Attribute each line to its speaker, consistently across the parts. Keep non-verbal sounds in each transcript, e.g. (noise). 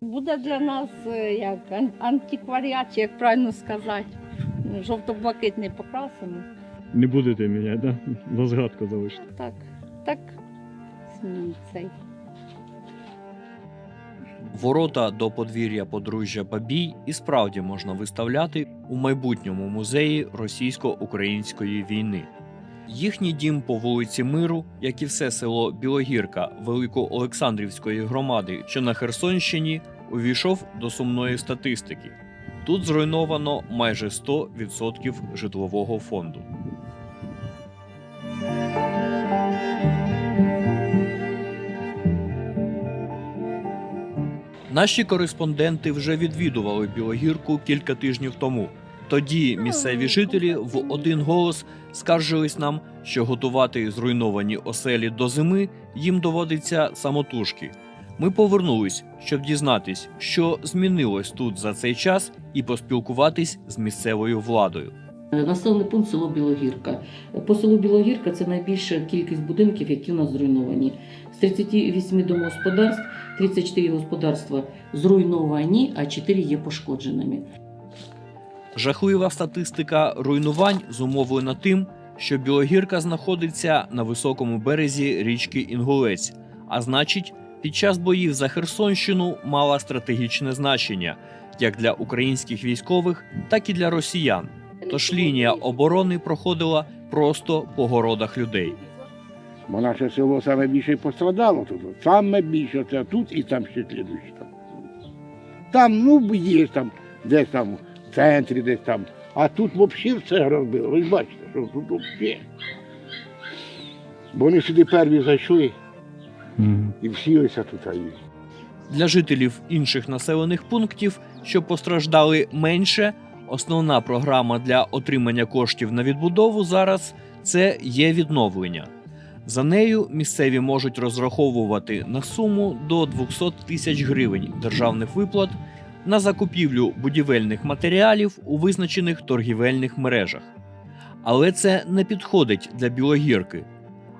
Speaker 1: Буде для нас е, як антикваріат, як правильно сказати. Жовто-блакитний покрасимо.
Speaker 2: Не будете міняти, да? На згадку залишите.
Speaker 1: Так, так, цей.
Speaker 3: Ворота до подвір'я подружжя Бабій і справді можна виставляти у майбутньому музеї російсько-української війни. Їхній дім по вулиці Миру, як і все село Білогірка Великоолександрівської громади, що на Херсонщині, увійшов до сумної статистики. Тут зруйновано майже 100% житлового фонду. Наші кореспонденти вже відвідували Білогірку кілька тижнів тому. Тоді місцеві жителі в один голос скаржились нам, що готувати зруйновані оселі до зими їм доводиться самотужки. Ми повернулись, щоб дізнатись, що змінилось тут за цей час, і поспілкуватись з місцевою владою.
Speaker 4: Населений пункт село Білогірка. По селу Білогірка це найбільша кількість будинків, які у нас зруйновані. З 38 домогосподарств 34 господарства зруйновані, а 4 є пошкодженими.
Speaker 3: Жахлива статистика руйнувань зумовлена тим, що Білогірка знаходиться на високому березі річки Інгулець, а значить, під час боїв за Херсонщину мала стратегічне значення як для українських військових, так і для росіян. Тож лінія оборони проходила просто по городах людей.
Speaker 5: Бо наше село саме більше пострадало тут. Саме більше це тут і там ще слідуючі там. Ну, є там, десь там центрі, десь там. А тут взагалі все розбило. Ви ж бачите, що тут взагалі. Бо вони сюди перві зайшли і всілися тут.
Speaker 3: Для жителів інших населених пунктів, що постраждали менше, основна програма для отримання коштів на відбудову зараз це є відновлення. За нею місцеві можуть розраховувати на суму до 200 тисяч гривень державних виплат на закупівлю будівельних матеріалів у визначених торгівельних мережах. Але це не підходить для білогірки,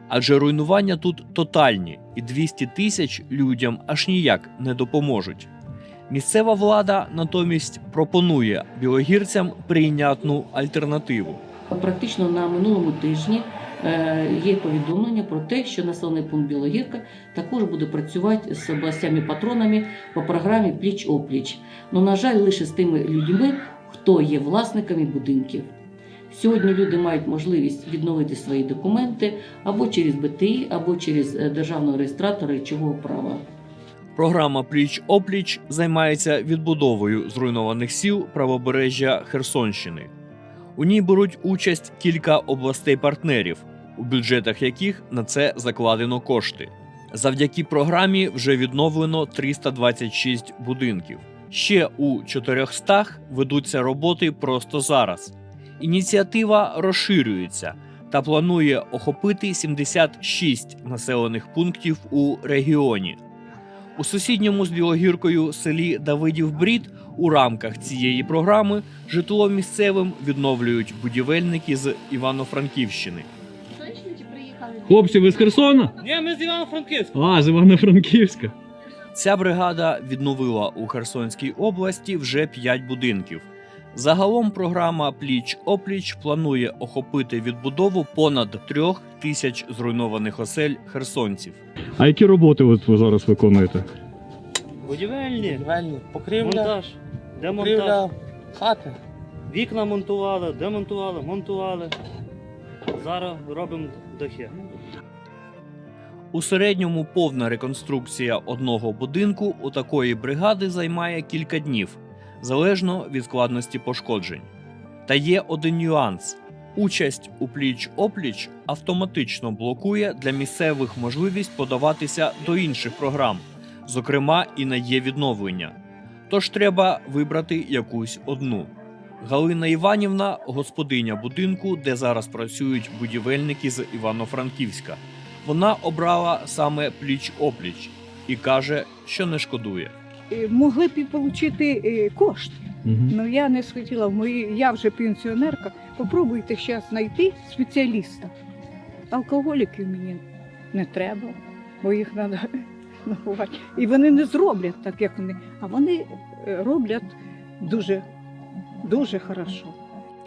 Speaker 3: адже руйнування тут тотальні, і 200 тисяч людям аж ніяк не допоможуть. Місцева влада натомість пропонує білогірцям прийнятну альтернативу.
Speaker 4: Практично на минулому тижні є повідомлення про те, що населений пункт Білогірка також буде працювати з областями-патронами по програмі Пліч-опліч. Ну, на жаль, лише з тими людьми, хто є власниками будинків. Сьогодні люди мають можливість відновити свої документи або через БТІ, або через е, державного реєстратора речового права.
Speaker 3: Програма Пліч опліч займається відбудовою зруйнованих сіл правобережжя Херсонщини. У ній беруть участь кілька областей-партнерів, у бюджетах яких на це закладено кошти. Завдяки програмі вже відновлено 326 будинків. Ще у 400 ведуться роботи просто зараз. Ініціатива розширюється та планує охопити 76 населених пунктів у регіоні. У сусідньому з Білогіркою селі Давидів Брід у рамках цієї програми житло місцевим відновлюють будівельники з Івано-Франківщини.
Speaker 2: Хлопці, ви з Херсона?
Speaker 6: Ні, ми з Івано-Франківська.
Speaker 2: А, з Івано-Франківська.
Speaker 3: Ця бригада відновила у Херсонській області вже 5 будинків. Загалом програма Пліч опліч планує охопити відбудову понад трьох тисяч зруйнованих осель херсонців.
Speaker 2: А які роботи от ви зараз виконуєте?
Speaker 6: Будівельні,
Speaker 7: Будівельні. Покрівля,
Speaker 6: монтаж, демонтаж.
Speaker 7: покрівля хати.
Speaker 6: Вікна монтували, демонтували, монтували. Зараз робимо дахи.
Speaker 3: У середньому повна реконструкція одного будинку у такої бригади займає кілька днів, залежно від складності пошкоджень. Та є один нюанс: участь у пліч-опліч автоматично блокує для місцевих можливість подаватися до інших програм, зокрема і на є відновлення. Тож треба вибрати якусь одну. Галина Іванівна господиня будинку, де зараз працюють будівельники з Івано-Франківська. Вона обрала саме пліч-опліч і каже, що не шкодує.
Speaker 8: Е, могли б і отримати е, кошти.
Speaker 2: Угу.
Speaker 8: Ну я не схотіла в мої, я вже пенсіонерка. Попробуйте зараз знайти спеціаліста. Алкоголіків мені не треба, бо їх треба буває. (laughs) І вони не зроблять так, як вони, а вони е, роблять дуже, дуже хорошо.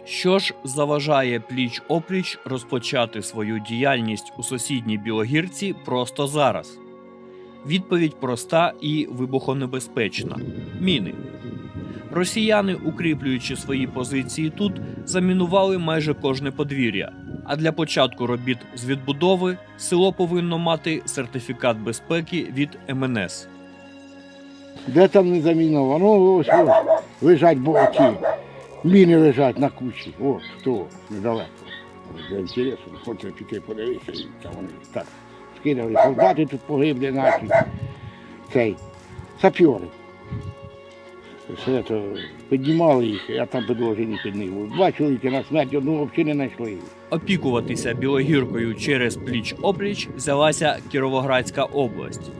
Speaker 3: Що ж заважає пліч опліч розпочати свою діяльність у сусідній Білогірці просто зараз? Відповідь проста і вибухонебезпечна: міни. Росіяни, укріплюючи свої позиції тут, замінували майже кожне подвір'я. А для початку робіт з відбудови село повинно мати сертифікат безпеки від МНС.
Speaker 5: Де там не заміновано? Ось ось лежать боці. Міни лежать на кучі. От хто недалеко. Для інтересу, хоче піти подивитися, і вони так скинули. Солдати тут погибли наші. Цей. Сапьори. Все це піднімали їх, я там підложені під них. Два чоловіки на смерть, одного взагалі не знайшли.
Speaker 3: Опікуватися білогіркою через пліч опліч взялася Кіровоградська область.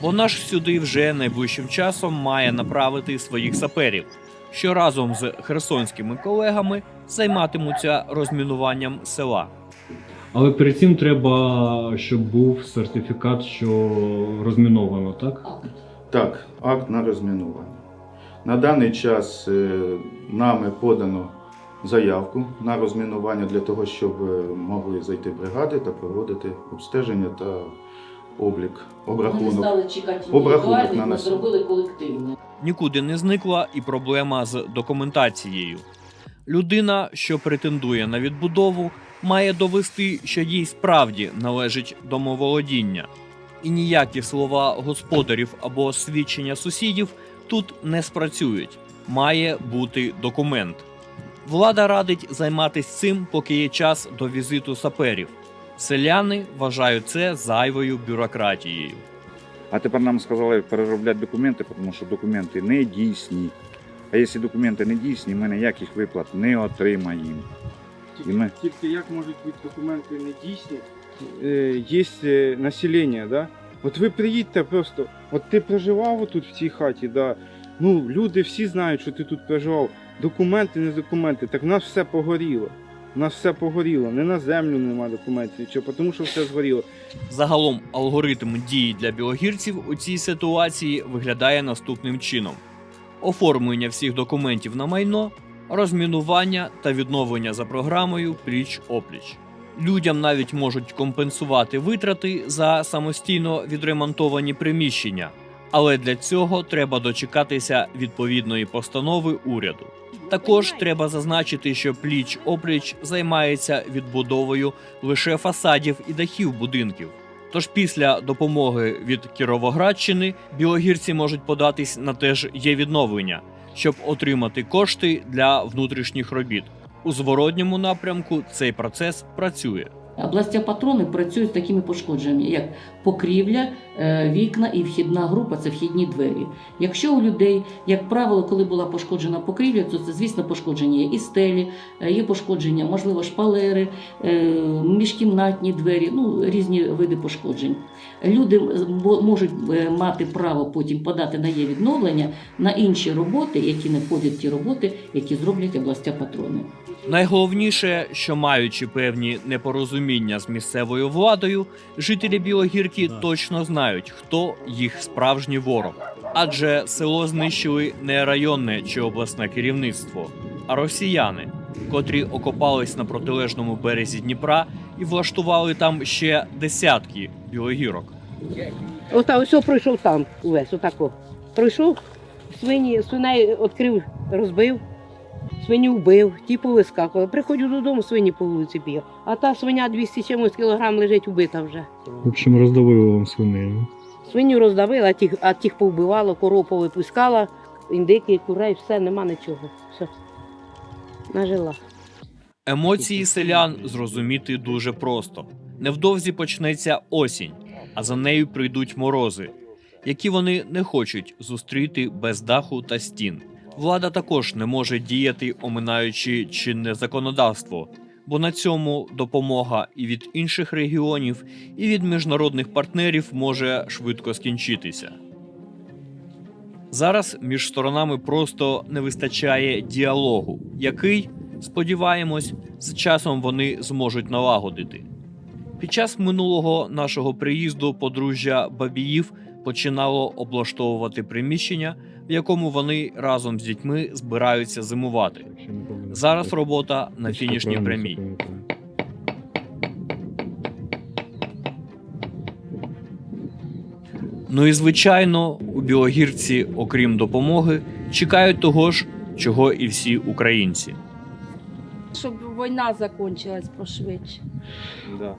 Speaker 3: Вона ж сюди вже найближчим часом має направити своїх саперів, що разом з херсонськими колегами займатимуться розмінуванням села.
Speaker 2: Але перед цим треба, щоб був сертифікат, що розміновано, так?
Speaker 9: Так, акт на розмінування. На даний час е, нами подано заявку на розмінування для того, щоб е, могли зайти бригади та проводити обстеження та облік,
Speaker 4: Ми не стали чекати
Speaker 9: Обрахунок на
Speaker 4: ми
Speaker 9: нас.
Speaker 4: зробили колективне.
Speaker 3: Нікуди не зникла і проблема з документацією. Людина, що претендує на відбудову, має довести, що їй справді належить домоволодіння. І ніякі слова господарів або свідчення сусідів тут не спрацюють. Має бути документ. Влада радить займатися цим, поки є час до візиту саперів. Селяни вважають це зайвою бюрократією.
Speaker 10: А тепер нам сказали переробляти документи, тому що документи не дійсні. А якщо документи не дійсні, ми ніяких виплат не отримаємо. І ми
Speaker 11: Тільки як можуть бути документи недійсні? Е, Є е, населення, да? От ви приїдьте просто, от ти проживав тут в цій хаті, да? ну люди всі знають, що ти тут проживав. Документи, не документи, так в нас все погоріло. У нас все погоріло, не на землю нема документів, нічого, тому що все згоріло.
Speaker 3: Загалом алгоритм дії для білогірців у цій ситуації виглядає наступним чином: оформлення всіх документів на майно, розмінування та відновлення за програмою пліч опліч. Людям навіть можуть компенсувати витрати за самостійно відремонтовані приміщення, але для цього треба дочекатися відповідної постанови уряду. Також треба зазначити, що пліч опліч займається відбудовою лише фасадів і дахів будинків. Тож після допомоги від Кіровоградщини білогірці можуть податись на теж є відновлення, щоб отримати кошти для внутрішніх робіт. У зворотньому напрямку цей процес працює.
Speaker 4: Областя патрони працюють з такими пошкодженнями, як покрівля, е, вікна і вхідна група це вхідні двері. Якщо у людей, як правило, коли була пошкоджена покрівля, то це, звісно, пошкодження є і стелі, е, є пошкодження, можливо, шпалери, е, міжкімнатні двері, ну різні види пошкоджень. Люди можуть мати право потім подати на є відновлення на інші роботи, які не входять ті роботи, які зроблять областя патрони.
Speaker 3: Найголовніше, що маючи певні непорозуміння з місцевою владою, жителі Білогірки точно знають, хто їх справжній ворог. Адже село знищили не районне чи обласне керівництво, а росіяни, котрі окопались на протилежному березі Дніпра і влаштували там ще десятки білогірок.
Speaker 12: Ота ось пройшов там увесь, отако. Пройшов, свині, свиней відкрив, розбив, свиню вбив, ті повискакували. Приходжу додому, свині по вулиці б'є. А та свиня 200 чимось кілограм лежить убита вже.
Speaker 2: В общем, роздавили вам свиней.
Speaker 12: Свиню роздавила, а тих, а тих повбивала, коров повипускала, індики, курей, все, нема нічого. Все. Нажила.
Speaker 3: Емоції селян зрозуміти дуже просто. Невдовзі почнеться осінь, а за нею прийдуть морози, які вони не хочуть зустріти без даху та стін. Влада також не може діяти, оминаючи чинне законодавство, бо на цьому допомога і від інших регіонів, і від міжнародних партнерів може швидко скінчитися. Зараз між сторонами просто не вистачає діалогу, який, сподіваємось, з часом вони зможуть налагодити. Під час минулого нашого приїзду подружжя Бабіїв починало облаштовувати приміщення, в якому вони разом з дітьми збираються зимувати. Зараз робота на фінішній прямій. Ну і звичайно, у Білогірці, окрім допомоги, чекають того ж, чого і всі українці.
Speaker 1: Щоб війна закінчилась пошвидше.
Speaker 11: Да.